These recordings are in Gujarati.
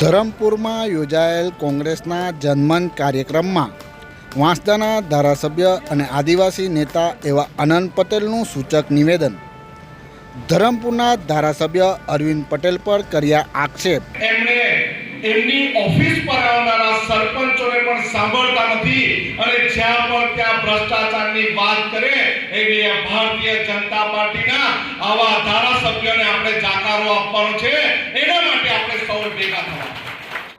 ધરમપુરમાં યોજાયેલ કોંગ્રેસના જનમન કાર્યક્રમમાં વાંસદાના ધારાસભ્ય અને આદિવાસી નેતા એવા આનંદ પટેલનું સૂચક નિવેદન. ધરમપુરના ધારાસભ્ય અરવિંદ પટેલ પર કર્યા આક્ષેપ. એમની ઓફિસ પર આવનારા સરપંચોને પણ સાંભળતા નથી અને જ્યાં પણ ત્યાં ભ્રષ્ટાચારની વાત કરે એવી ભારતીય જનતા પાર્ટીના આવા ધારાસભ્યોને આપણે જાકારો આપવાનો છે એના માટે આપણે સૌ ભેગા થવા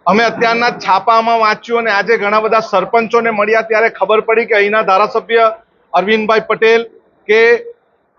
અમે અત્યારના છાપામાં વાંચ્યું અને આજે ઘણા બધા સરપંચોને મળ્યા ત્યારે ખબર પડી કે અહીંના ધારાસભ્ય અરવિંદભાઈ પટેલ કે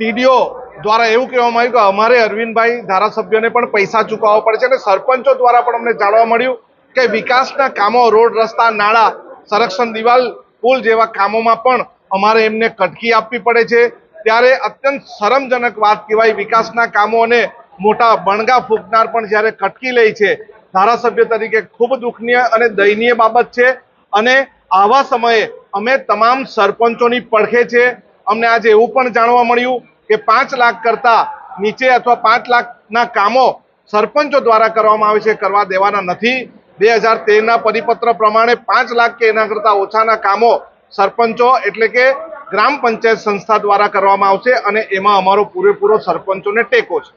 ટીડીઓ દ્વારા એવું કહેવામાં આવ્યું કે અમારે અરવિંદભાઈ ધારાસભ્યોને પણ પૈસા ચૂકવવા પડે છે અને સરપંચો દ્વારા પણ અમને જાણવા મળ્યું કે વિકાસના કામો, રોડ, રસ્તા, નાળા, સંરક્ષણ, દિવાલ, પુલ જેવા કામોમાં પણ અમારે એમને કટકી આપવી પડે છે. ત્યારે અત્યંત શરમજનક વાત કહેવાય વિકાસના કામો અને મોટા બણગા ફૂંકનાર પણ જ્યારે કટકી લે છે ધારાસભ્ય તરીકે ખૂબ દુઃખનીય અને દયનીય બાબત છે. અને આવા સમયે અમે તમામ સરપંચોની પડખે છે. અમને આજે એવું પણ જાણવા મળ્યું કે પાંચ લાખ કરતા નીચે અથવા પાંચ લાખના કામો સરપંચો દ્વારા કરવામાં આવે છે, કરવા દેવાના નથી. બે હજાર તેરના પરિપત્ર પ્રમાણે પાંચ લાખ કે એના કરતાં ઓછાના કામો સરપંચો એટલે કે ગ્રામ પંચાયત સંસ્થા દ્વારા કરવામાં આવશે અને એમાં અમારો પૂરેપૂરો સરપંચોને ટેકો છે.